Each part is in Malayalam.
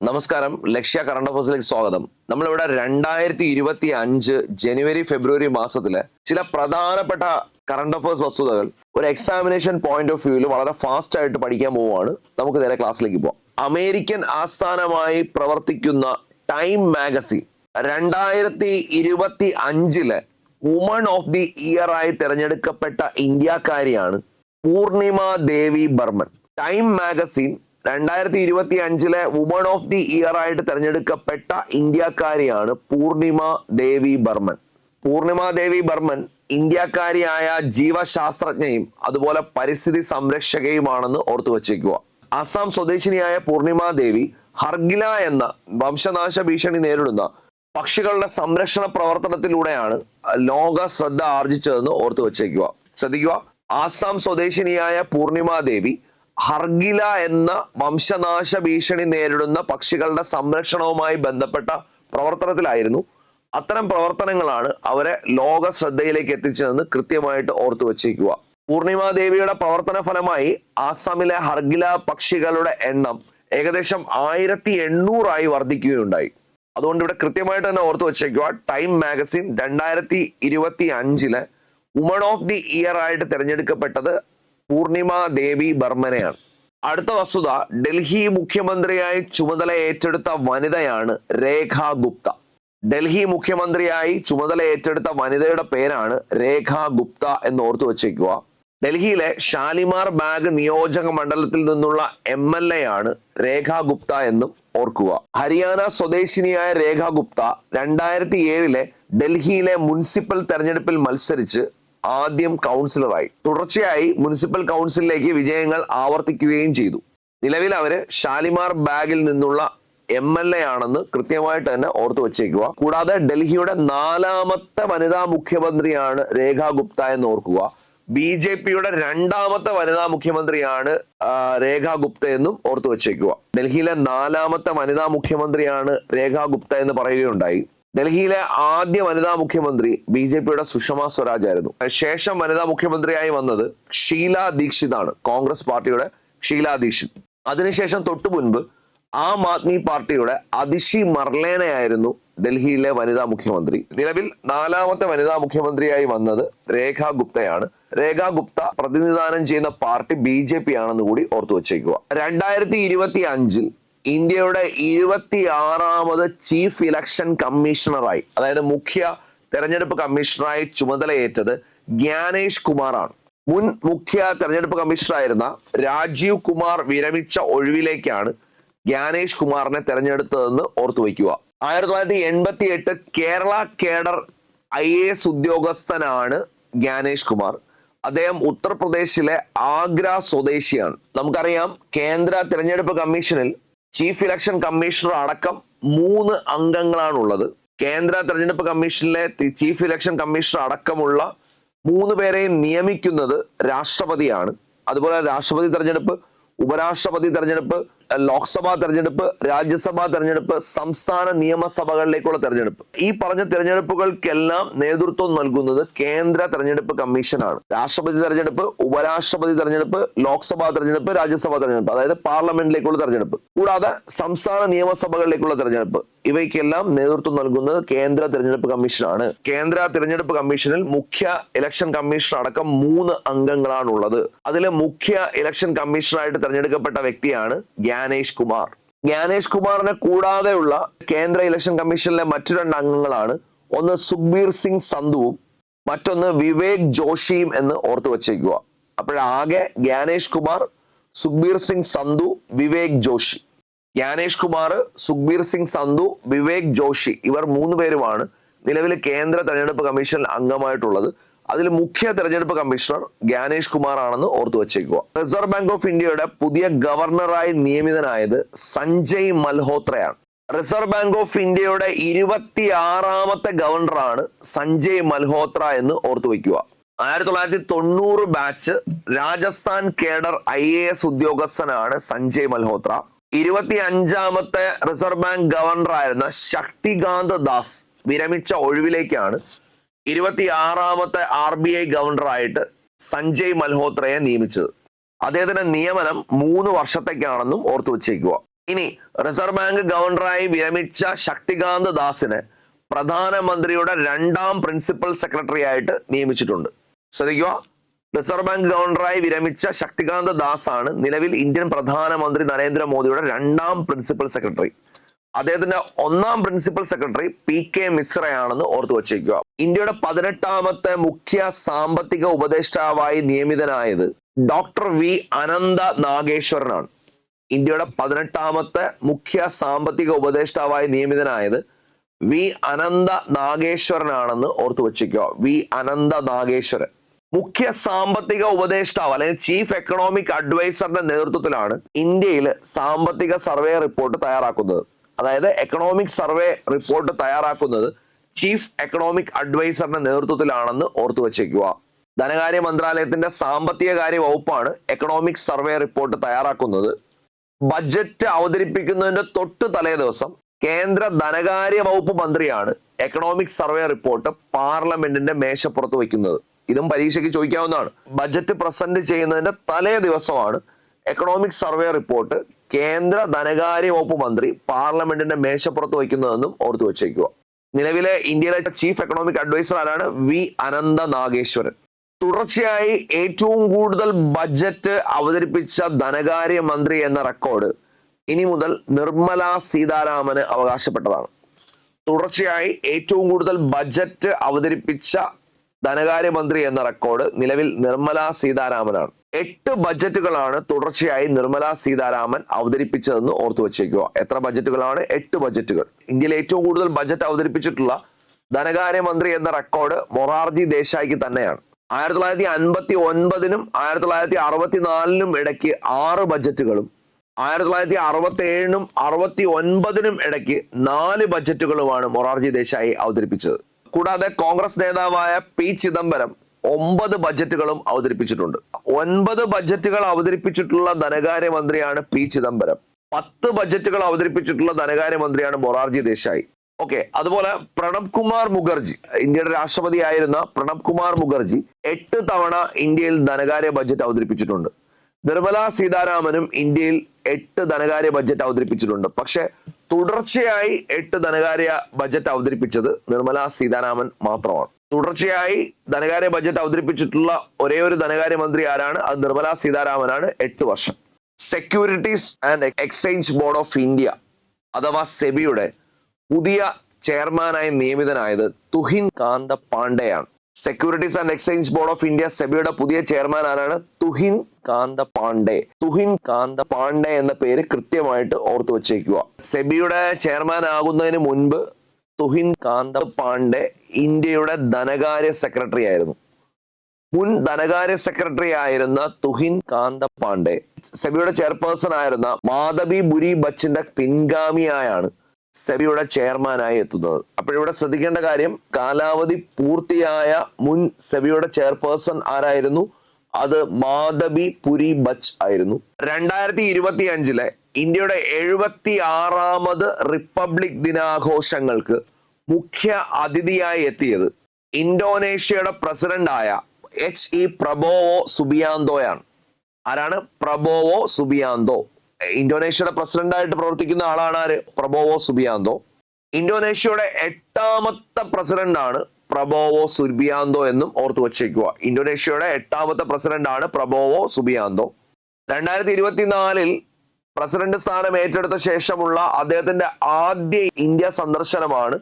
നമസ്കാരം. ലക്ഷ്യ കറണ്ട് അഫേഴ്സിലേക്ക് സ്വാഗതം. നമ്മളിവിടെ രണ്ടായിരത്തി ഇരുപത്തി അഞ്ച് ജനുവരി ഫെബ്രുവരി മാസത്തിലെ ചില പ്രധാനപ്പെട്ട കറണ്ട് അഫേഴ്സ് വസ്തുതകൾ ഒരു എക്സാമിനേഷൻ പോയിന്റ് ഓഫ് വ്യൂവിൽ വളരെ ഫാസ്റ്റ് ആയിട്ട് പഠിക്കാൻ പോവുകയാണ്. നമുക്ക് നേരെ ക്ലാസ്സിലേക്ക് പോവാം. അമേരിക്കൻ ആസ്ഥാനമായി പ്രവർത്തിക്കുന്ന ടൈം മാഗസിൻ രണ്ടായിരത്തി ഇരുപത്തി അഞ്ചിലെ വുമൺ ഓഫ് ദി ഇയർ ആയി തിരഞ്ഞെടുക്കപ്പെട്ട ഇന്ത്യക്കാരിയാണ് പൂർണിമ ദേവി ബർമൻ. ടൈം മാഗസിൻ രണ്ടായിരത്തി ഇരുപത്തി അഞ്ചിലെ വുമൺ ഓഫ് ദി ഇയർ ആയിട്ട് തിരഞ്ഞെടുക്കപ്പെട്ട ഇന്ത്യക്കാരിയാണ് പൂർണിമ ദേവി ബർമൻ പൂർണിമ ദേവി ബർമൻ ഇന്ത്യക്കാരിയായ ജീവശാസ്ത്രജ്ഞയും അതുപോലെ പരിസ്ഥിതി സംരക്ഷകയുമാണെന്ന് ഓർത്തു വച്ചേക്കുക. അസം സ്വദേശിനിയായ പൂർണിമ ദേവി ഹർഗില എന്ന വംശനാശ ഭീഷണി നേരിടുന്ന പക്ഷികളുടെ സംരക്ഷണ പ്രവർത്തനത്തിലൂടെയാണ് ലോക ശ്രദ്ധ ആർജിച്ചതെന്ന് ഓർത്തു വച്ചേക്കുക. ശ്രദ്ധിക്കുക. ആസാം സ്വദേശിനിയായ പൂർണിമ ദേവി ഹർഗില എന്ന വംശനാശ ഭീഷണി നേരിടുന്ന പക്ഷികളുടെ സംരക്ഷണവുമായി ബന്ധപ്പെട്ട പ്രവർത്തനത്തിലായിരുന്നു. അത്തരം പ്രവർത്തനങ്ങളാണ് അവരെ ലോക ശ്രദ്ധയിലേക്ക് എത്തിച്ചതെന്ന് കൃത്യമായിട്ട് ഓർത്തു വച്ചേക്കുക പൂർണിമ ദേവിയുടെ പ്രവർത്തന ഫലമായി ആസാമിലെ ഹർഗില പക്ഷികളുടെ എണ്ണം ഏകദേശം ആയിരത്തി എണ്ണൂറായി വർദ്ധിക്കുകയുണ്ടായി. അതുകൊണ്ട് ഇവിടെ കൃത്യമായിട്ട് തന്നെ ഓർത്തു വച്ചേക്കുക ടൈം മാഗസിൻ രണ്ടായിരത്തി ഇരുപത്തി അഞ്ചിലെ വുമൺ ഓഫ് ദി ഇയർ ആയിട്ട് തിരഞ്ഞെടുക്കപ്പെട്ടത് പൂർണിമ ദേവി ബർമനെയാണ് അടുത്ത വസ്തുത ഡൽഹി മുഖ്യമന്ത്രിയായി ചുമതല ഏറ്റെടുത്ത വനിതയാണ് രേഖ ഗുപ്ത. ഡൽഹി മുഖ്യമന്ത്രിയായി ചുമതല ഏറ്റെടുത്ത വനിതയുടെ പേരാണ് രേഖ ഗുപ്ത എന്ന് ഓർത്തു വച്ചേക്കുക. ഡൽഹിയിലെ ഷാലിമാർ ബാഗ് നിയോജക മണ്ഡലത്തിൽ നിന്നുള്ള എം എൽ എ ആണ് രേഖ ഗുപ്ത എന്നും ഓർക്കുക. ഹരിയാന സ്വദേശിനിയായ രേഖ ഗുപ്ത രണ്ടായിരത്തി ഏഴിലെ ഡൽഹിയിലെ മുനിസിപ്പൽ തെരഞ്ഞെടുപ്പിൽ മത്സരിച്ച് ആദ്യം കൗൺസിലറായി. തുടർച്ചയായി മുനിസിപ്പൽ കൗൺസിലിലേക്ക് വിജയങ്ങൾ ആവർത്തിക്കുകയും ചെയ്തു. നിലവിൽ അവർ ഷാലിമാർ ബാഗിൽ നിന്നുള്ള എം എൽ എ ആണെന്ന് കൃത്യമായിട്ട് തന്നെ ഓർത്തു വച്ചേക്കുക. കൂടാതെ ഡൽഹിയുടെ നാലാമത്തെ വനിതാ മുഖ്യമന്ത്രിയാണ് രേഖ ഗുപ്ത എന്ന് ഓർക്കുക. ബി ജെ പിയുടെ രണ്ടാമത്തെ വനിതാ മുഖ്യമന്ത്രിയാണ് രേഖ ഗുപ്ത എന്നും ഓർത്തു വച്ചേക്കുക. ഡൽഹിയിലെ നാലാമത്തെ വനിതാ മുഖ്യമന്ത്രിയാണ് രേഖ ഗുപ്ത എന്ന് പറയുകയുണ്ടായി. ഡൽഹിയിലെ ആദ്യ വനിതാ മുഖ്യമന്ത്രി ബി ജെ പിയുടെ സുഷമ സ്വരാജ് ആയിരുന്നു. ശേഷം വനിതാ മുഖ്യമന്ത്രിയായി വന്നത് ഷീല ദീക്ഷിത് ആണ് കോൺഗ്രസ് പാർട്ടിയുടെ ഷീല ദീക്ഷിത്. അതിനുശേഷം തൊട്ടു മുൻപ് ആം ആദ്മി പാർട്ടിയുടെ അതിഷി മർലേനയായിരുന്നു ഡൽഹിയിലെ വനിതാ മുഖ്യമന്ത്രി. നിലവിൽ നാലാമത്തെ വനിതാ മുഖ്യമന്ത്രിയായി വന്നത് രേഖ ഗുപ്തയാണ്. രേഖ ഗുപ്ത പ്രതിനിധാനം ചെയ്യുന്ന പാർട്ടി ബി ജെ പി ആണെന്ന് കൂടി ഓർത്തു വച്ചേക്കുക രണ്ടായിരത്തി ഇരുപത്തി അഞ്ചിൽ ഇന്ത്യയുടെ ഇരുപത്തി ആറാമത് ചീഫ് ഇലക്ഷൻ കമ്മീഷണറായി. അതായത് മുഖ്യ തെരഞ്ഞെടുപ്പ് കമ്മീഷണറായി ചുമതലയേറ്റത് ജ്ഞാനേഷ് കുമാറാണ്. മുൻ മുഖ്യ തെരഞ്ഞെടുപ്പ് കമ്മീഷണറായിരുന്ന രാജീവ് കുമാർ വിരമിച്ച ഒഴിവിലേക്കാണ് ജ്ഞാനേഷ് കുമാറിനെ തെരഞ്ഞെടുത്തതെന്ന് ഓർത്തു വയ്ക്കുക. ആയിരത്തി തൊള്ളായിരത്തി എൺപത്തി എട്ട് Kerala cadre I A S ഉദ്യോഗസ്ഥനാണ് ജ്ഞാനേഷ് കുമാർ. അദ്ദേഹം ഉത്തർപ്രദേശിലെ ആഗ്ര സ്വദേശിയാണ്. നമുക്കറിയാം കേന്ദ്ര തിരഞ്ഞെടുപ്പ് കമ്മീഷനിൽ ചീഫ് ഇലക്ഷൻ കമ്മീഷണർ അടക്കം മൂന്ന് അംഗങ്ങളാണുള്ളത്. കേന്ദ്ര തെരഞ്ഞെടുപ്പ് കമ്മീഷനിലെ ചീഫ് ഇലക്ഷൻ കമ്മീഷണർ അടക്കമുള്ള മൂന്ന് പേരെയും നിയമിക്കുന്നത് രാഷ്ട്രപതിയാണ്. അതുപോലെ രാഷ്ട്രപതി തെരഞ്ഞെടുപ്പ് ഉപരാഷ്ട്രപതി തെരഞ്ഞെടുപ്പ് ലോക്സഭാ തെരഞ്ഞെടുപ്പ് രാജ്യസഭാ തെരഞ്ഞെടുപ്പ് സംസ്ഥാന നിയമസഭകളിലേക്കുള്ള തെരഞ്ഞെടുപ്പ്. ഈ പറഞ്ഞ തെരഞ്ഞെടുപ്പുകൾക്കെല്ലാം നേതൃത്വം നൽകുന്നത് കേന്ദ്ര തെരഞ്ഞെടുപ്പ് കമ്മീഷനാണ്. രാഷ്ട്രപതി തെരഞ്ഞെടുപ്പ് ഉപരാഷ്ട്രപതി തെരഞ്ഞെടുപ്പ് ലോക്സഭാ തെരഞ്ഞെടുപ്പ് രാജ്യസഭാ തെരഞ്ഞെടുപ്പ് അതായത് പാർലമെന്റിലേക്കുള്ള തെരഞ്ഞെടുപ്പ്. കൂടാതെ സംസ്ഥാന നിയമസഭകളിലേക്കുള്ള തെരഞ്ഞെടുപ്പ്. ഇവയ്ക്കെല്ലാം നേതൃത്വം നൽകുന്നത് കേന്ദ്ര തെരഞ്ഞെടുപ്പ് കമ്മീഷനാണ്. കേന്ദ്ര തെരഞ്ഞെടുപ്പ് കമ്മീഷനിൽ മുഖ്യ ഇലക്ഷൻ കമ്മീഷണർ അടക്കം മൂന്ന് അംഗങ്ങളാണുള്ളത്. അതിലെ മുഖ്യ ഇലക്ഷൻ കമ്മീഷണറായിട്ട് തെരഞ്ഞെടുക്കപ്പെട്ട വ്യക്തിയാണ് ജ്ഞാനേഷ് കുമാർ. ജ്ഞാനേഷ് കുമാറിനെ കൂടാതെയുള്ള കേന്ദ്ര ഇലക്ഷൻ കമ്മീഷനിലെ മറ്റു രണ്ട് അംഗങ്ങളാണ്. ഒന്ന് സുഖ്ബീർ സിംഗ് സന്ധുവും മറ്റൊന്ന് വിവേക് ജോഷിയും എന്ന് ഓർത്തു വച്ചേക്കുക. അപ്പോഴാകെ ജ്ഞാനേഷ് കുമാർ സുഖ്ബീർ സിംഗ് സന്ധു വിവേക് ജോഷി. ജ്ഞാനേഷ് കുമാർ സുഖ്ബീർ സിംഗ് സന്ധു വിവേക് ജോഷി ഇവർ മൂന്ന് പേരുമാണ് നിലവിൽ കേന്ദ്ര തെരഞ്ഞെടുപ്പ് കമ്മീഷൻ അംഗമായിട്ടുള്ളത്. അതിൽ മുഖ്യ തെരഞ്ഞെടുപ്പ് കമ്മീഷണർ ജ്ഞാനേഷ് കുമാർ ആണെന്ന് ഓർത്തു വച്ചേക്കുക. റിസർവ് ബാങ്ക് ഓഫ് ഇന്ത്യയുടെ പുതിയ ഗവർണറായി നിയമിതനായത് സഞ്ജയ് മൽഹോത്രയാണ്. റിസർവ് ബാങ്ക് ഓഫ് ഇന്ത്യയുടെ ഇരുപത്തി ആറാമത്തെ ഗവർണറാണ് സഞ്ജയ് മൽഹോത്ര എന്ന് ഓർത്തു വയ്ക്കുക. ആയിരത്തി തൊള്ളായിരത്തി തൊണ്ണൂറ് batch Rajasthan cadre I A S ഉദ്യോഗസ്ഥനാണ് സഞ്ജയ് മൽഹോത്ര. ഇരുപത്തി അഞ്ചാമത്തെ റിസർവ് ബാങ്ക് ഗവർണറായിരുന്ന ശക്തികാന്ത ദാസ് വിരമിച്ച ഒഴിവിലേക്കാണ് ഇരുപത്തി ആറാമത്തെ ആർ ബി ഐ ഗവർണറായിട്ട് സഞ്ജയ് മൽഹോത്രയെ നിയമിച്ചത്. അദ്ദേഹത്തിന്റെ നിയമനം മൂന്ന് വർഷത്തേക്കാണെന്നും ഓർത്തു വച്ചേക്കുക. ഇനി റിസർവ് ബാങ്ക് ഗവർണറായി വിരമിച്ച ശക്തികാന്ത് ദാസിനെ പ്രധാനമന്ത്രിയുടെ രണ്ടാം പ്രിൻസിപ്പൽ സെക്രട്ടറി ആയിട്ട് നിയമിച്ചിട്ടുണ്ട്. ശ്രദ്ധിക്കുക റിസർവ് ബാങ്ക് ഗവർണറായി വിരമിച്ച ശക്തികാന്ത ദാസ് ആണ് നിലവിൽ ഇന്ത്യൻ പ്രധാനമന്ത്രി നരേന്ദ്രമോദിയുടെ രണ്ടാം പ്രിൻസിപ്പൽ സെക്രട്ടറി. അദ്ദേഹത്തിന്റെ ഒന്നാം പ്രിൻസിപ്പൽ സെക്രട്ടറി പി കെ മിശ്രയാണെന്ന് ഓർത്തു വച്ചേക്കുക. ഇന്ത്യയുടെ പതിനെട്ടാമത്തെ മുഖ്യ സാമ്പത്തിക ഉപദേഷ്ടാവായി നിയമിതനായത് ഡോക്ടർ വി അനന്ത നാഗേശ്വരനാണ്. ഇന്ത്യയുടെ പതിനെട്ടാമത്തെ മുഖ്യ സാമ്പത്തിക ഉപദേഷ്ടാവായി നിയമിതനായത് വി അനന്ത നാഗേശ്വരനാണെന്ന് ഓർത്തു വച്ചിരിക്കുക. വി അനന്ത നാഗേശ്വരൻ. മുഖ്യ സാമ്പത്തിക ഉപദേഷ്ടാവ് അല്ലെങ്കിൽ ചീഫ് എക്കണോമിക് അഡ്വൈസറിന്റെ നേതൃത്വത്തിലാണ് ഇന്ത്യയിൽ സാമ്പത്തിക സർവേ റിപ്പോർട്ട് തയ്യാറാക്കുന്നത്. അതായത് എക്കണോമിക് സർവേ റിപ്പോർട്ട് തയ്യാറാക്കുന്നത് ചീഫ് എക്കണോമിക് അഡ്വൈസറിന്റെ നേതൃത്വത്തിലാണെന്ന് ഓർത്തു വച്ചേക്കുക. ധനകാര്യ മന്ത്രാലയത്തിന്റെ സാമ്പത്തിക കാര്യ വകുപ്പാണ് എക്കണോമിക് സർവേ റിപ്പോർട്ട് തയ്യാറാക്കുന്നത്. ബജറ്റ് അവതരിപ്പിക്കുന്നതിന്റെ തൊട്ട് തലേ ദിവസം കേന്ദ്ര ധനകാര്യ വകുപ്പ് മന്ത്രിയാണ് എക്കണോമിക് സർവേ റിപ്പോർട്ട് പാർലമെന്റിന്റെ മേശപ്പുറത്ത് വയ്ക്കുന്നത്. ഇതും പരീക്ഷയ്ക്ക് ചോദിക്കാവുന്നതാണ്. ബജറ്റ് പ്രസന്റ് ചെയ്യുന്നതിന്റെ തലേ ദിവസമാണ് എക്കണോമിക് സർവേ റിപ്പോർട്ട് കേന്ദ്ര ധനകാര്യ വകുപ്പ് മന്ത്രി പാർലമെന്റിന്റെ മേശപ്പുറത്ത് വയ്ക്കുന്നതെന്നും ഓർത്തു വെച്ചേക്കുക. നിലവിലെ ഇന്ത്യയിലെ ചീഫ് എക്കണോമിക് അഡ്വൈസർ ആരാണ്? വി. അനന്ത നാഗേശ്വരൻ. തുടർച്ചയായി ഏറ്റവും കൂടുതൽ ബജറ്റ് അവതരിപ്പിച്ച ധനകാര്യ മന്ത്രി എന്ന റെക്കോർഡ് ഇനി മുതൽ നിർമ്മല സീതാരാമന് അവകാശപ്പെട്ടതാണ്. തുടർച്ചയായി ഏറ്റവും കൂടുതൽ ബജറ്റ് അവതരിപ്പിച്ച ധനകാര്യമന്ത്രി എന്ന റെക്കോർഡ് നിലവിൽ നിർമ്മല സീതാരാമനാണ്. എട്ട് ബജറ്റുകളാണ് തുടർച്ചയായി നിർമ്മല സീതാരാമൻ അവതരിപ്പിച്ചതെന്ന് ഓർത്തു വച്ചേക്കുക. എത്ര ബജറ്റുകളാണ്? എട്ട് ബജറ്റുകൾ. ഇന്ത്യയിലെ ഏറ്റവും കൂടുതൽ ബജറ്റ് അവതരിപ്പിച്ചിട്ടുള്ള ധനകാര്യമന്ത്രി എന്ന റെക്കോർഡ് മൊറാർജി ദേശായിക്ക് തന്നെയാണ്. ആയിരത്തി തൊള്ളായിരത്തി അൻപത്തി ഒൻപതിനും ആയിരത്തി തൊള്ളായിരത്തി അറുപത്തിനാലിനും ഇടയ്ക്ക് ആറ് ബജറ്റുകളും ആയിരത്തി തൊള്ളായിരത്തി അറുപത്തി ഏഴിനും അറുപത്തി ഒൻപതിനും ഇടയ്ക്ക് നാല് ബജറ്റുകളുമാണ് മൊറാർജി ദേശായി അവതരിപ്പിച്ചത്. കൂടാതെ കോൺഗ്രസ് നേതാവായ പി ചിദംബരം ഒമ്പത് ബജറ്റുകളും അവതരിപ്പിച്ചിട്ടുണ്ട്. ഒൻപത് ബജറ്റുകൾ അവതരിപ്പിച്ചിട്ടുള്ള ധനകാര്യമന്ത്രിയാണ് പി ചിദംബരം. പത്ത് ബജറ്റുകൾ അവതരിപ്പിച്ചിട്ടുള്ള ധനകാര്യമന്ത്രിയാണ് മൊറാർജി ദേശായി. ഓക്കെ അതുപോലെ പ്രണബ് കുമാർ മുഖർജി ഇന്ത്യയുടെ രാഷ്ട്രപതി ആയിരുന്ന പ്രണബ് കുമാർ മുഖർജി എട്ട് തവണ ഇന്ത്യയിൽ ധനകാര്യ ബജറ്റ് അവതരിപ്പിച്ചിട്ടുണ്ട്. നിർമ്മല സീതാരാമനും ഇന്ത്യയിൽ എട്ട് ധനകാര്യ ബജറ്റ് അവതരിപ്പിച്ചിട്ടുണ്ട്. പക്ഷെ തുടർച്ചയായി എട്ട് ധനകാര്യ ബജറ്റ് അവതരിപ്പിച്ചത് നിർമ്മല സീതാരാമൻ മാത്രമാണ്. തുടർച്ചയായി ധനകാര്യ ബജറ്റ് അവതരിപ്പിച്ചിട്ടുള്ള ഒരേ ഒരു ധനകാര്യ മന്ത്രി ആരാണ്? അത് നിർമ്മല സീതാരാമനാണ്. എട്ട് വർഷം. Securities and Exchange Board of India അഥവാ സെബിയുടെ പുതിയ ചെയർമാനായി നിയമിതനായത് Tuhin Kanta പാണ്ഡെയാണ്. Securities and Exchange Board of India സെബിയുടെ പുതിയ ചെയർമാൻ ആരാണ്? തുഹിൻ കാന്ത പാണ്ഡെ. തുഹിൻ കാന്ത പാണ്ഡെ എന്ന പേര് കൃത്യമായിട്ട് ഓർത്തു വച്ചേക്കുക. സെബിയുടെ ചെയർമാൻ ആകുന്നതിന് മുൻപ് തുഹിൻ കാന്ത പാണ്ഡെ ഇന്ത്യയുടെ ധനകാര്യ സെക്രട്ടറി ആയിരുന്നു. മുൻ ധനകാര്യ സെക്രട്ടറി ആയിരുന്ന തുഹിൻ കാന്ത പാണ്ഡെ സെബിയുടെ ചെയർപേഴ്സൺ ആയിരുന്ന മാധബി ബുരി ബച്ചിന്റെ പിൻഗാമിയായാണ് സെബിയുടെ ചെയർമാനായി എത്തുന്നത്. അപ്പോഴിവിടെ ശ്രദ്ധിക്കേണ്ട കാര്യം കാലാവധി പൂർത്തിയായ മുൻ സെബിയുടെ ചെയർപേഴ്സൺ ആരായിരുന്നു? അത് മാധബി പുരി ബച്ച് ആയിരുന്നു. രണ്ടായിരത്തി ഇരുപത്തി അഞ്ചിലെ ഇന്ത്യയുടെ എഴുപത്തി ആറാമത് റിപ്പബ്ലിക് ദിനാഘോഷങ്ങൾക്ക് മുഖ്യ അതിഥിയായി എത്തിയത് ഇന്തോനേഷ്യയുടെ പ്രസിഡന്റായ എച്ച് ഇ പ്രബോവോ സുബിയാന്തോയാണ്. ആരാണ്? Prabowo Subianto. ഇന്തോനേഷ്യയുടെ പ്രസിഡന്റായിട്ട് പ്രവർത്തിക്കുന്ന ആളാണ് ആര്? Prabowo Subianto. ഇന്തോനേഷ്യയുടെ എട്ടാമത്തെ പ്രസിഡന്റ് ആണ് പ്രബോവോ സുബിയാന്തോ എന്നും ഓർത്തു വച്ചേക്കുക. ഇന്തോനേഷ്യയുടെ എട്ടാമത്തെ പ്രസിഡന്റ് ആണ് പ്രബോവോ സുബിയാന്തോ. രണ്ടായിരത്തി ഇരുപത്തിനാലിൽ പ്രസിഡന്റ് സ്ഥാനം ഏറ്റെടുത്ത ശേഷമുള്ള അദ്ദേഹത്തിന്റെ ആദ്യ ഇന്ത്യ സന്ദർശനമാണ്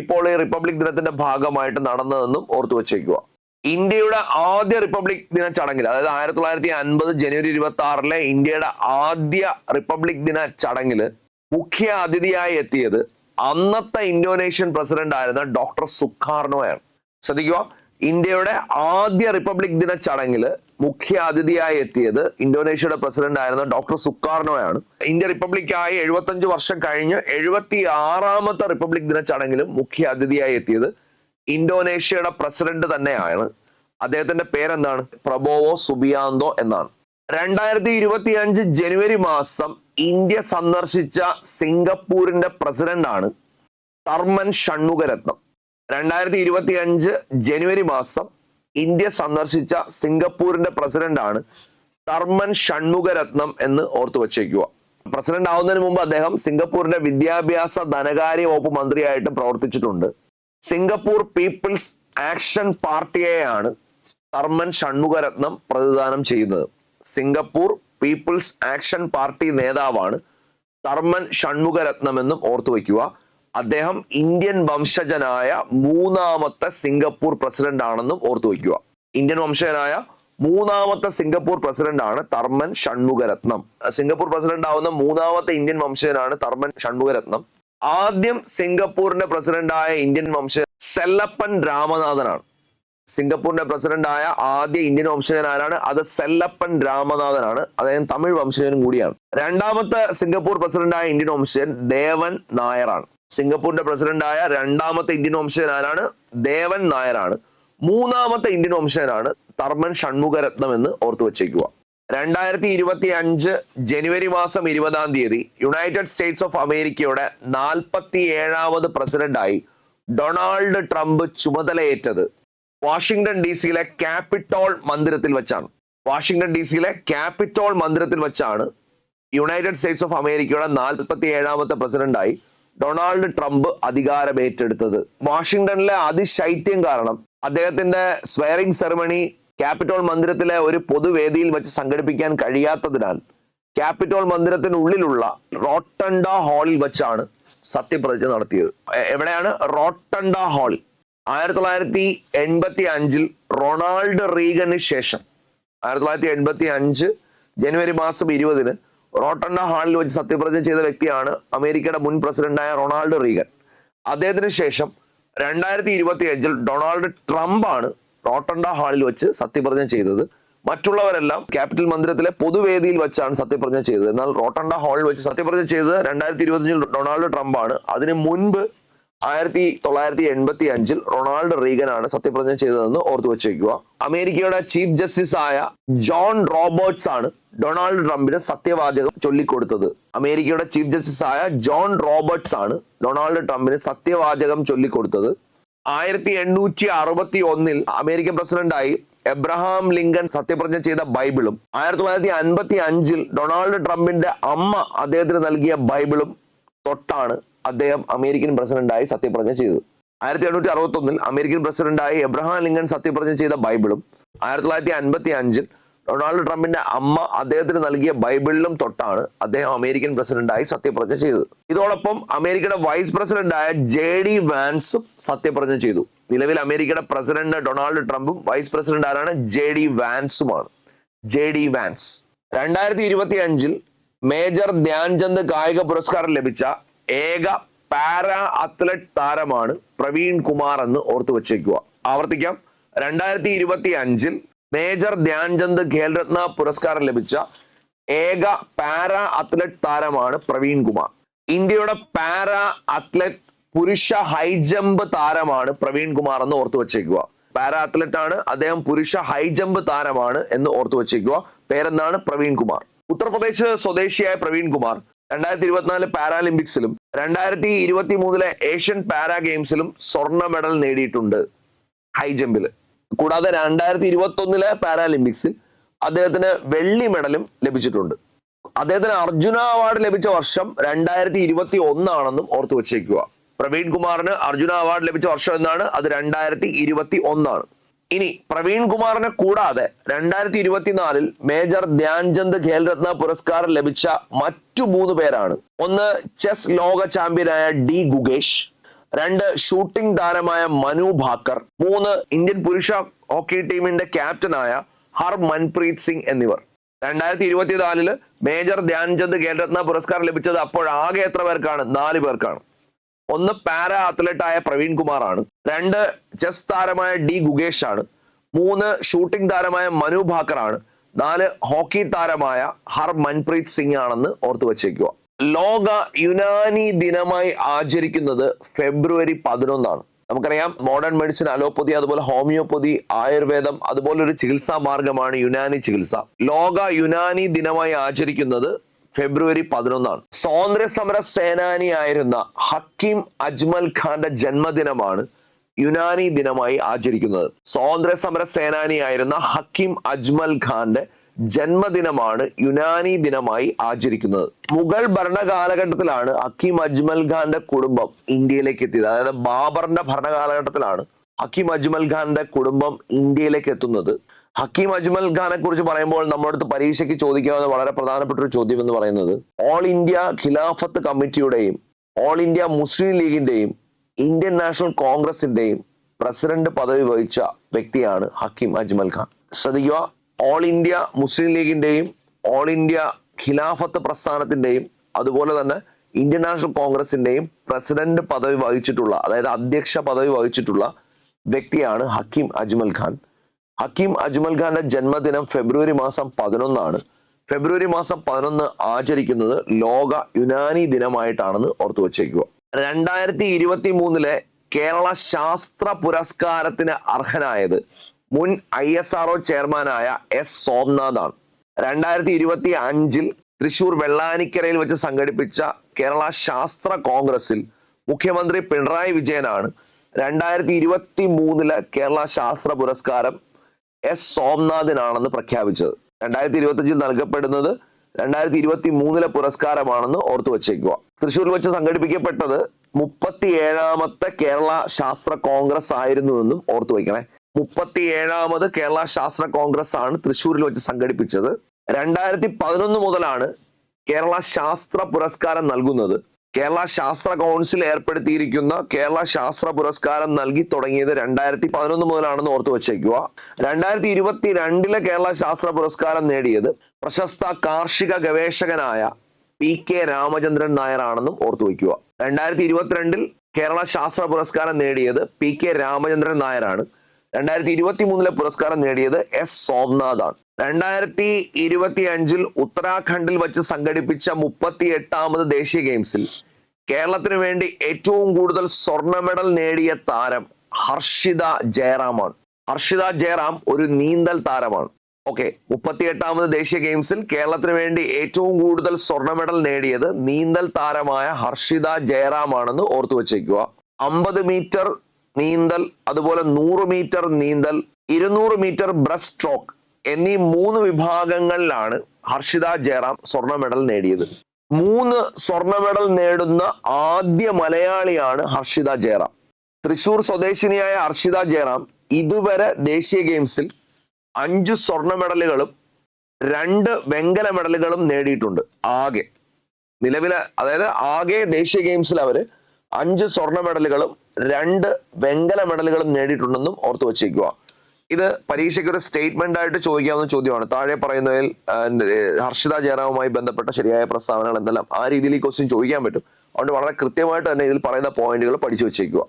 ഇപ്പോൾ ഈ റിപ്പബ്ലിക് ദിനത്തിന്റെ ഭാഗമായിട്ട് നടന്നതെന്നും ഓർത്തു വച്ചേക്കുക. ഇന്ത്യയുടെ ആദ്യ റിപ്പബ്ലിക് ദിന ചടങ്ങിൽ അതായത് ആയിരത്തി തൊള്ളായിരത്തി അൻപത് ജനുവരി ഇരുപത്തി ആറിലെ ഇന്ത്യയുടെ ആദ്യ റിപ്പബ്ലിക് ദിന ചടങ്ങിൽ മുഖ്യ അതിഥിയായി എത്തിയത് അന്നത്തെ ഇന്തോനേഷ്യൻ പ്രസിഡന്റ് ആയിരുന്ന ഡോക്ടർ സുഖാർണോയാണ്. ശ്രദ്ധിക്കുക ഇന്ത്യയുടെ ആദ്യ റിപ്പബ്ലിക് ദിന ചടങ്ങിൽ മുഖ്യ അതിഥിയായി എത്തിയത് ഇന്തോനേഷ്യയുടെ പ്രസിഡന്റ് ആയിരുന്ന ഡോക്ടർ സുക്കാർണോയാണ്. ഇന്ത്യ റിപ്പബ്ലിക്കായി എഴുപത്തഞ്ച് വർഷം കഴിഞ്ഞ് എഴുപത്തി ആറാമത്തെ റിപ്പബ്ലിക് ദിന ചടങ്ങിലും മുഖ്യ അതിഥിയായി എത്തിയത് ഇന്തോനേഷ്യയുടെ പ്രസിഡന്റ് തന്നെയാണ്. അദ്ദേഹത്തിന്റെ പേരെന്താണ്? പ്രബോവോ സുബിയാന്തോ എന്നാണ്. രണ്ടായിരത്തി ഇരുപത്തി അഞ്ച് ജനുവരി മാസം ഇന്ത്യ സന്ദർശിച്ച സിംഗപ്പൂരിന്റെ പ്രസിഡന്റ് ആണ് തർമൻ ഷൺമുഖരത്നം. രണ്ടായിരത്തി ഇരുപത്തി അഞ്ച് ജനുവരി മാസം ഇന്ത്യ സന്ദർശിച്ച സിംഗപ്പൂരിന്റെ പ്രസിഡന്റ് ആണ് തർമൻ ഷൺമുഖരത്നം എന്ന് ഓർത്തു വച്ചേക്കുക. പ്രസിഡന്റ് ആവുന്നതിന് മുമ്പ് അദ്ദേഹം സിംഗപ്പൂരിന്റെ വിദ്യാഭ്യാസ ധനകാര്യ വകുപ്പ് മന്ത്രിയായിട്ട് പ്രവർത്തിച്ചിട്ടുണ്ട്. സിംഗപ്പൂർ പീപ്പിൾസ് ആക്ഷൻ പാർട്ടിയെയാണ് തർമൻ ഷൺമുഖരത്നം പ്രതിദാനം ചെയ്യുന്നത്. സിംഗപ്പൂർ പീപ്പിൾസ് ആക്ഷൻ പാർട്ടി നേതാവാണ് തർമൻ ഷൺമുഖരത്നം എന്നും ഓർത്തു വയ്ക്കുക. അദ്ദേഹം ഇന്ത്യൻ വംശജനായ മൂന്നാമത്തെ സിംഗപ്പൂർ പ്രസിഡന്റ് ആണെന്നും ഓർത്തു വയ്ക്കുക. ഇന്ത്യൻ വംശജനായ മൂന്നാമത്തെ സിംഗപ്പൂർ പ്രസിഡന്റ് ആണ് തർമൻ ഷൺമുഖരത്നം. സിംഗപ്പൂർ പ്രസിഡന്റ് ആവുന്ന മൂന്നാമത്തെ ഇന്ത്യൻ വംശജനാണ് തർമൻ ഷൺമുഖരത്നം. ആദ്യം സിംഗപ്പൂരിന്റെ പ്രസിഡന്റായ ഇന്ത്യൻ വംശജൻ സെല്ലപ്പൻ രാമനാഥനാണ്. സിംഗപ്പൂരിന്റെ പ്രസിഡന്റായ ആദ്യ ഇന്ത്യൻ വംശജൻ ആരാണ്? അത് സെല്ലപ്പൻ രാമനാഥനാണ്. അദ്ദേഹം തമിഴ് വംശജനും കൂടിയാണ്. രണ്ടാമത്തെ സിംഗപ്പൂർ പ്രസിഡന്റായ ഇന്ത്യൻ വംശജൻ ദേവൻ നായരാണ്. സിംഗപ്പൂരിന്റെ പ്രസിഡന്റായ രണ്ടാമത്തെ ഇന്ത്യൻ വംശജൻ ആരാണ്? ദേവൻ നായരാണ്. മൂന്നാമത്തെ ഇന്ത്യൻ വംശജനാണ് തർമൻ ഷൺമുഖരത്നം എന്ന് ഓർത്തു വച്ചേക്കുക. രണ്ടായിരത്തി ഇരുപത്തി അഞ്ച് ജനുവരി മാസം ഇരുപതാം തീയതി യുണൈറ്റഡ് സ്റ്റേറ്റ്സ് ഓഫ് അമേരിക്കയുടെ നാൽപ്പത്തി ഏഴാമത് പ്രസിഡന്റായി ഡൊണാൾഡ് ട്രംപ് ചുമതലയേറ്റത് വാഷിംഗ്ടൺ ഡി സിയിലെ ക്യാപിറ്റോൾ മന്ദിരത്തിൽ വെച്ചാണ്. വാഷിംഗ്ടൺ ഡി സിയിലെ ക്യാപിറ്റോൾ മന്ദിരത്തിൽ വെച്ചാണ് യുണൈറ്റഡ് സ്റ്റേറ്റ്സ് ഓഫ് അമേരിക്കയുടെ നാൽപ്പത്തി ഏഴാമത്തെ പ്രസിഡന്റായി ഡൊണാൾഡ് ട്രംപ് അധികാരമേറ്റെടുത്തത്. വാഷിംഗ്ടണിലെ അതിശൈത്യം കാരണം അദ്ദേഹത്തിന്റെ സ്വയറിംഗ് സെറമണി ക്യാപിറ്റോൾ മന്ദിരത്തിലെ ഒരു പൊതുവേദിയിൽ വെച്ച് സംഘടിപ്പിക്കാൻ കഴിയാത്തതിനാൽ ക്യാപിറ്റോൾ മന്ദിരത്തിനുള്ളിലുള്ള റോട്ടണ്ട ഹാളിൽ വെച്ചാണ് സത്യപ്രതിജ്ഞ നടത്തിയത്. എവിടെയാണ്? Rotunda hall. ആയിരത്തി തൊള്ളായിരത്തി എൺപത്തി അഞ്ചിൽ റൊണാൾഡ് റീഗന് ശേഷം. ആയിരത്തി തൊള്ളായിരത്തി എൺപത്തി അഞ്ച് ജനുവരി മാസം ഇരുപതിന് റോട്ടണ്ട ഹാളിൽ വെച്ച് സത്യപ്രതിജ്ഞ ചെയ്ത വ്യക്തിയാണ് അമേരിക്കയുടെ മുൻ പ്രസിഡന്റായ റൊണാൾഡ് റീഗൻ. അദ്ദേഹത്തിന് ശേഷം രണ്ടായിരത്തി ഇരുപത്തി അഞ്ചിൽ ഡൊണാൾഡ് ട്രംപ് ആണ് റോട്ടണ്ട ഹാളിൽ വെച്ച് സത്യപ്രതിജ്ഞ ചെയ്തത്. മറ്റുള്ളവരെല്ലാം ക്യാപിറ്റൽ മന്ദിരത്തിലെ പൊതുവേദിയിൽ വെച്ചാണ് സത്യപ്രതിജ്ഞ ചെയ്തത്. എന്നാൽ റോട്ടണ്ട ഹാളിൽ വെച്ച് സത്യപ്രതിജ്ഞ ചെയ്തത് രണ്ടായിരത്തി ഇരുപത്തിയഞ്ചിൽ ഡൊണാൾഡ് ട്രംപ് ആണ് അതിന് മുൻപ് ആയിരത്തി തൊള്ളായിരത്തി എൺപത്തി അഞ്ചിൽ റൊണാൾഡ് റീഗൻ ആണ് സത്യപ്രതിജ്ഞ ചെയ്തതെന്ന് ഓർത്തു വെച്ചേക്കുക. അമേരിക്കയുടെ ചീഫ് ജസ്റ്റിസ് ആയ ജോൺ റോബർട്ട്സ് ആണ് ഡൊണാൾഡ് ട്രംപിന് സത്യവാചകം ചൊല്ലിക്കൊടുത്തത്. അമേരിക്കയുടെ ചീഫ് ജസ്റ്റിസ് ആയ ജോൺ റോബർട്ട്സ് ആണ് ഡൊണാൾഡ് ട്രംപിന് സത്യവാചകം ചൊല്ലിക്കൊടുത്തത്. ആയിരത്തി എണ്ണൂറ്റി അറുപത്തി ഒന്നിൽ അമേരിക്കൻ പ്രസിഡന്റായി എബ്രഹാം ലിങ്കൻ സത്യപ്രതിജ്ഞ ചെയ്ത ബൈബിളും ആയിരത്തി തൊള്ളായിരത്തി അൻപത്തി അഞ്ചിൽ ഡൊണാൾഡ് ട്രംപിന്റെ അമ്മ അദ്ദേഹത്തിന് നൽകിയ ബൈബിളും തൊട്ടാണ് അദ്ദേഹം അമേരിക്കൻ പ്രസിഡന്റായി സത്യപ്രതിജ്ഞ ചെയ്തത് ആയിരത്തി എണ്ണൂറ്റി അറുപത്തി ഒന്നിൽ അമേരിക്കൻ പ്രസിഡന്റായി എബ്രഹാം ലിങ്കൺ സത്യപ്രതിജ്ഞ ചെയ്ത ബൈബിളും ആയിരത്തി തൊള്ളായിരത്തി അൻപത്തി അഞ്ചിൽ ഡൊണാൾഡ് ട്രംപിന്റെ അമ്മ അദ്ദേഹത്തിന് നൽകിയ ബൈബിളിലും തൊട്ടാണ് അദ്ദേഹം അമേരിക്കൻ പ്രസിഡന്റായി സത്യപ്രതിജ്ഞ ചെയ്തത്. ഇതോടൊപ്പം അമേരിക്കയുടെ വൈസ് പ്രസിഡന്റായ ജെ ഡി വാൻസും സത്യപ്രതിജ്ഞ ചെയ്തു. നിലവിൽ അമേരിക്കയുടെ പ്രസിഡന്റ് ഡൊണാൾഡ് ട്രംപും വൈസ് പ്രസിഡന്റ് ആരാണ് J D വാൻസുമാണ്. J D Vance. രണ്ടായിരത്തി ഇരുപത്തി അഞ്ചിൽ മേജർ ധ്യാൻചന്ദ് കായിക പുരസ്കാരം ലഭിച്ച ഏക പാരാ അത്ലറ്റ് താരമാണ് പ്രവീൺ കുമാർ എന്ന് ഓർത്തു വെച്ചേക്കുക. ആവർത്തിക്കാം. രണ്ടായിരത്തി ഇരുപത്തി അഞ്ചിൽ മേജർ ധ്യാൻചന്ദ് ഖേൽരത്ന പുരസ്കാരം ലഭിച്ച ഏക പാരാ അത്ലറ്റ് താരമാണ് പ്രവീൺ കുമാർ. ഇന്ത്യയുടെ പാരാ അത്ലറ്റ് പുരുഷ ഹൈ ജമ്പ് താരമാണ് പ്രവീൺ കുമാർ എന്ന് ഓർത്തു വെച്ചേക്കുക. പാരാ അത്ലറ്റ് ആണ് അദ്ദേഹം പുരുഷ ഹൈ ജമ്പ് താരമാണ് എന്ന് ഓർത്തു വെച്ചേക്കുക. പേരെന്താണ്? പ്രവീൺ കുമാർ. ഉത്തർപ്രദേശ് സ്വദേശിയായ പ്രവീൺ കുമാർ. രണ്ടായിരത്തി ഇരുപത്തിനാല് പാരാലിമ്പിക്സിലും രണ്ടായിരത്തി ഇരുപത്തി മൂന്നിലെ ഏഷ്യൻ പാരാ ഗെയിംസിലും സ്വർണ മെഡൽ നേടിയിട്ടുണ്ട് ഹൈ ജമ്പിൽ. കൂടാതെ രണ്ടായിരത്തി ഇരുപത്തി ഒന്നിലെ പാരാലിമ്പിക്സിൽ അദ്ദേഹത്തിന് വെള്ളി മെഡലും ലഭിച്ചിട്ടുണ്ട്. അദ്ദേഹത്തിന് അർജുന അവാർഡ് ലഭിച്ച വർഷം രണ്ടായിരത്തി ഇരുപത്തി ഒന്നാണെന്നും ഓർത്തു വച്ചേക്കുക പ്രവീൺ കുമാറിന് അർജുന അവാർഡ് ലഭിച്ച വർഷം എന്നാണ് അത് രണ്ടായിരത്തി ഇരുപത്തി ഒന്നാണ് ഇനി പ്രവീൺ കുമാറിനെ കൂടാതെ രണ്ടായിരത്തി ഇരുപത്തിനാലിൽ മേജർ ധ്യാൻചന്ദ് ഖേൽരത്ന പുരസ്കാരം ലഭിച്ച മറ്റു മൂന്ന് പേരാണ്. ഒന്ന് ചെസ് ലോക ചാമ്പ്യനായ ഡി ഗുഗേഷ് രണ്ട് ഷൂട്ടിംഗ് താരമായ മനു ഭാക്കർ മൂന്ന് ഇന്ത്യൻ പുരുഷ ഹോക്കി ടീമിന്റെ ക്യാപ്റ്റനായ ഹർ മൻപ്രീത് സിംഗ് എന്നിവർ. രണ്ടായിരത്തി ഇരുപത്തിനാലിൽ മേജർ ധ്യാൻചന്ദ് ഖേൽരത്ന പുരസ്കാരം ലഭിച്ചത് അപ്പോൾ ആകെ എത്ര പേർക്കാണ്? നാല് പേർക്കാണ്. ഒന്ന് പാര അത്ലറ്റായ പ്രവീൺ കുമാർ ആണ് രണ്ട് ചെസ് താരമായ ഡി ഗുഗേഷ് ആണ് മൂന്ന് ഷൂട്ടിംഗ് താരമായ മനു ഭാക്കർ ആണ് നാല് ഹോക്കി താരമായ ഹർ മൻപ്രീത് സിംഗ് ആണെന്ന് ഓർത്തു വച്ചേക്കുക. ലോക യുനാനി ദിനമായി ആചരിക്കുന്നത് ഫെബ്രുവരി പതിനൊന്നാണ്. നമുക്കറിയാം മോഡേൺ മെഡിസിൻ അലോപ്പതി അതുപോലെ ഹോമിയോപ്പതി ആയുർവേദം അതുപോലെ ഒരു ചികിത്സാ മാർഗമാണ് യുനാനി ചികിത്സ. ലോക യുനാനി ദിനമായി ആചരിക്കുന്നത് ഫെബ്രുവരി പതിനൊന്നാണ്. സ്വാതന്ത്ര്യ സമര സേനാനിയായിരുന്ന ഹക്കീം അജ്മൽ ഖാന്റെ ജന്മദിനമാണ് യുനാനി ദിനമായി ആചരിക്കുന്നത്. സ്വാതന്ത്ര്യ സമര സേനാനിയായിരുന്ന ഹക്കീം അജ്മൽ ഖാന്റെ ജന്മദിനമാണ് യുനാനി ദിനമായി ആചരിക്കുന്നത്. മുഗൾ ഭരണകാലഘട്ടത്തിലാണ് ഹക്കീം അജ്മൽ ഖാന്റെ കുടുംബം ഇന്ത്യയിലേക്ക് എത്തിയത്. അതായത് ബാബറിന്റെ ഭരണകാലഘട്ടത്തിലാണ് ഹക്കീം അജ്മൽ ഖാന്റെ കുടുംബം ഇന്ത്യയിലേക്ക് എത്തുന്നത്. ഹക്കീം അജ്മൽ ഖാനെ കുറിച്ച് പറയുമ്പോൾ നമ്മുടെ അടുത്ത് പരീക്ഷയ്ക്ക് ചോദിക്കാവുന്ന വളരെ പ്രധാനപ്പെട്ട ഒരു ചോദ്യം എന്ന് പറയുന്നത് ഓൾ ഇന്ത്യ ഖിലാഫത്ത് കമ്മിറ്റിയുടെയും ഓൾ ഇന്ത്യ മുസ്ലിം ലീഗിന്റെയും ഇന്ത്യൻ നാഷണൽ കോൺഗ്രസിന്റെയും പ്രസിഡന്റ് പദവി വഹിച്ച വ്യക്തിയാണ് ഹക്കീം അജ്മൽ ഖാൻ. ശ്രദ്ധിക്കുക ഓൾ ഇന്ത്യ മുസ്ലിം ലീഗിന്റെയും ഓൾ ഇന്ത്യ ഖിലാഫത്ത് പ്രസ്ഥാനത്തിന്റെയും അതുപോലെ തന്നെ ഇന്ത്യൻ നാഷണൽ കോൺഗ്രസിന്റെയും പ്രസിഡന്റ് പദവി വഹിച്ചിട്ടുള്ള അതായത് അധ്യക്ഷ പദവി വഹിച്ചിട്ടുള്ള വ്യക്തിയാണ് ഹക്കീം അജ്മൽ ഖാൻ. ഹക്കീം അജ്മൽ ഖാന്റെ ജന്മദിനം ഫെബ്രുവരി മാസം പതിനൊന്നാണ്. ഫെബ്രുവരി മാസം പതിനൊന്ന് ആചരിക്കുന്നത് ലോക യുനാനി ദിനമായിട്ടാണെന്ന് ഓർത്തു വച്ചേക്കുക. രണ്ടായിരത്തി ഇരുപത്തി മൂന്നിലെ കേരള ശാസ്ത്ര പുരസ്കാരത്തിന് അർഹനായത് മുൻ ഐ എസ് ആർഒ ചെയർമാനായ എസ് സോംനാഥ് ആണ് രണ്ടായിരത്തി ഇരുപത്തി അഞ്ചിൽ തൃശൂർ വെള്ളാനിക്കരയിൽ വെച്ച് സംഘടിപ്പിച്ച കേരള ശാസ്ത്ര കോൺഗ്രസിൽ മുഖ്യമന്ത്രി പിണറായി വിജയനാണ്. രണ്ടായിരത്തി ഇരുപത്തി മൂന്നിലെ കേരള ശാസ്ത്ര പുരസ്കാരം എസ് സോംനാഥിനാണെന്ന് പ്രഖ്യാപിച്ചത്. രണ്ടായിരത്തി ഇരുപത്തി നൽകപ്പെടുന്നത് രണ്ടായിരത്തി ഇരുപത്തി മൂന്നിലെ പുരസ്കാരമാണെന്ന് ഓർത്തു വച്ചേക്കുക. തൃശ്ശൂരിൽ വെച്ച് സംഘടിപ്പിക്കപ്പെട്ടത് മുപ്പത്തി ഏഴാമത്തെ കേരള ശാസ്ത്ര കോൺഗ്രസ് ആയിരുന്നു എന്നും ഓർത്തു വയ്ക്കണേ. മുപ്പത്തി ഏഴാമത് കേരള ശാസ്ത്ര കോൺഗ്രസ് ആണ് തൃശ്ശൂരിൽ വെച്ച് സംഘടിപ്പിച്ചത്. രണ്ടായിരത്തി പതിനൊന്ന് മുതലാണ് കേരള ശാസ്ത്ര പുരസ്കാരം നൽകുന്നത്. കേരള ശാസ്ത്ര കൗൺസിൽ ഏർപ്പെടുത്തിയിരിക്കുന്ന കേരള ശാസ്ത്ര പുരസ്കാരം നൽകി തുടങ്ങിയത് രണ്ടായിരത്തി പതിനൊന്ന് മുതലാണെന്ന് ഓർത്തു വച്ചേക്കുക. രണ്ടായിരത്തി ഇരുപത്തി രണ്ടിലെ കേരള ശാസ്ത്ര പുരസ്കാരം നേടിയത് പ്രശസ്ത കാർഷിക ഗവേഷകനായ പി കെ രാമചന്ദ്രൻ നായരാണെന്നും ഓർത്തു വയ്ക്കുക. രണ്ടായിരത്തി ഇരുപത്തിരണ്ടിൽ കേരള ശാസ്ത്ര പുരസ്കാരം നേടിയത് പി കെ രാമചന്ദ്രൻ നായരാണ്. രണ്ടായിരത്തി ഇരുപത്തി മൂന്നിലെ പുരസ്കാരം നേടിയത് എസ് സോംനാഥ് ആണ് രണ്ടായിരത്തി ഇരുപത്തി അഞ്ചിൽ ഉത്തരാഖണ്ഡിൽ വച്ച് സംഘടിപ്പിച്ച മുപ്പത്തി എട്ടാമത് ദേശീയ ഗെയിംസിൽ കേരളത്തിന് വേണ്ടി ഏറ്റവും കൂടുതൽ സ്വർണ മെഡൽ നേടിയ താരം ഹർഷിത ജയറാമാണ്. ഹർഷിത ജയറാം ഒരു നീന്തൽ താരമാണ്. ഓക്കെ മുപ്പത്തി എട്ടാമത് ദേശീയ ഗെയിംസിൽ കേരളത്തിന് വേണ്ടി ഏറ്റവും കൂടുതൽ സ്വർണ മെഡൽ നേടിയത് നീന്തൽ താരമായ ഹർഷിത ജയറാം ആണെന്ന് ഓർത്തു വച്ചേക്കുക. അമ്പത് മീറ്റർ നീന്തൽ അതുപോലെ നൂറ് മീറ്റർ നീന്തൽ ഇരുന്നൂറ് മീറ്റർ ബ്രസ്റ്റ് സ്ട്രോക്ക് എന്നീ മൂന്ന് വിഭാഗങ്ങളിലാണ് ഹർഷിത ജയറാം സ്വർണ മെഡൽ നേടിയത്. മൂന്ന് സ്വർണ മെഡൽ നേടുന്ന ആദ്യ മലയാളിയാണ് ഹർഷിത ജയറാം. തൃശൂർ സ്വദേശിനിയായ ഹർഷിത ജയറാം ഇതുവരെ ദേശീയ ഗെയിംസിൽ അഞ്ച് സ്വർണ മെഡലുകളും രണ്ട് വെങ്കല മെഡലുകളും നേടിയിട്ടുണ്ട് ആകെ. നിലവിലെ അതായത് ആകെ ദേശീയ ഗെയിംസിൽ അവർ അഞ്ച് സ്വർണ മെഡലുകളും രണ്ട് വെങ്കല മെഡലുകളും നേടിയിട്ടുണ്ടെന്നും ഓർത്തു വച്ചേക്കുക. ഇത് പരീക്ഷയ്ക്ക് ഒരു സ്റ്റേറ്റ്മെന്റ് ആയിട്ട് ചോദിക്കാവുന്ന ചോദ്യമാണ്. താഴെ പറയുന്നതിൽ ഹർഷിത ജയറാമുമായി ബന്ധപ്പെട്ട ശരിയായ പ്രസ്താവനകൾ എന്തെല്ലാം ആ രീതിയിൽ ഈ ക്വസ്റ്റ്യൻ ചോദിക്കാൻ പറ്റും. അതുകൊണ്ട് വളരെ കൃത്യമായിട്ട് തന്നെ ഇതിൽ പറയുന്ന പോയിന്റുകൾ പഠിച്ചു വെച്ചേക്കുക.